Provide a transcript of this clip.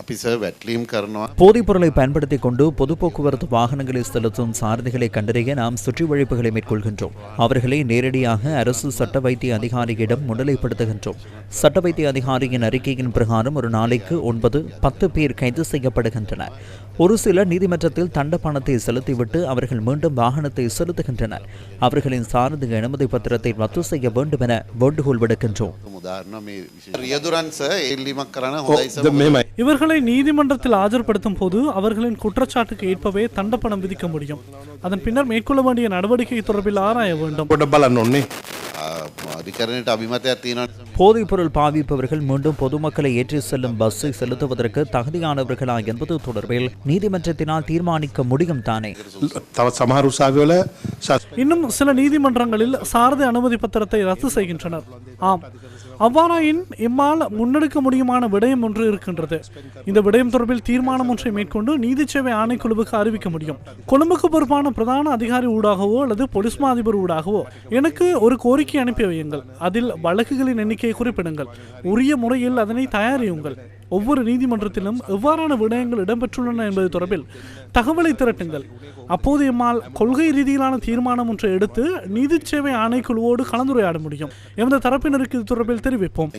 අපි සර් වැටලීම් කරනවා போதைப் பொருளை பயன்படுத்திக் கொண்டு பொது போக்குவரத்து வாகனங்களில் செலுத்தும் சாரதிகளை கண்டறிய நாம் சுற்றி வழிப்புகளை மேற்கொள்கின்றோம் அவர்களை நேரடியாக அரசு சட்ட வைத்திய அதிகாரியிடம் முன்னிலைப்படுத்துகின்றோம் சட்ட வைத்திய அதிகாரியின் அறிக்கையின் பிரகாரம் ஒரு நாளைக்கு ஒன்பது பத்து பேர் கைது செய்யப்படுகின்றனர் ஒரு சிலர் நீதிமன்றத்தில் தண்ட பணத்தை செலுத்திவிட்டு அவர்கள் மீண்டும் வாகனத்தை செலுத்துகின்றனர் அவர்களின் சாரதி அனுமதி பத்திரத்தை ரத்து செய்ய வேண்டும் என வேண்டுகோள் விடுக்கின்றோம் இவர்களை நீதிமன்றத்தில் ஆஜர்படுத்தும் போது அவர்களின் குற்றச்சாட்டுக்கு ஏற்பவே தண்டப்பணம் விதிக்க முடியும். அதன் பின்னர் மேற்கொள்ள வேண்டிய நடவடிக்கை தொடர்பில் ஆராய வேண்டும். போதைப்பொருள் பாவிப்பவர்கள் மீண்டும் பொதுமக்களை ஏற்றிச் செல்லும் பஸ்ஸை செலுத்துவதற்கு தகுதியானவர்களா என்பது தொடர்பில் நீதிமன்றத்தினால் தீர்மானிக்க முடியும் தானே. இன்னும் சில நீதிமன்றங்களில் சாரதி அனுமதி பத்திரத்தை ரத்து செய்கின்றனர். ஆம். அவ்வாறாயின் இம்மால் முன்னெடுக்க முடியுமான விடயம் ஒன்று இருக்கின்றது. இந்த விடயம் தொடர்பில் தீர்மானம் ஒன்றை மேற்கொண்டு நீதி சேவை ஆணைக்குழுவுக்கு அறிவிக்க முடியும். கொழும்புக்கு பொறுப்பான பிரதான அதிகாரி ஊடாகவோ அல்லது போலீஸ் மாதிபர் ஊடாகவோ எனக்கு ஒரு கோரிக்கை அனுப்பி வையுங்கள் அதில் வழக்குகளின் எண்ணிக்கையை குறிப்பிடுங்கள். உரிய முறையில் அதனை தயாரியுங்கள். ஒவ்வொரு நீதிமன்றத்திலும் எவ்வாறான விடயங்கள் இடம்பெற்றுள்ளன என்பது தொடர்பில் தகவலை திரட்டுங்கள். அப்போது எம்மால் கொள்கை ரீதியிலான தீர்மானம் ஒன்றை எடுத்து நீதி சேவை ஆணைக்குழுவோடு கலந்துரையாட முடியும். எமது தரப்பினருக்கு இது தொடர்பில் தெரிவிப்போம்.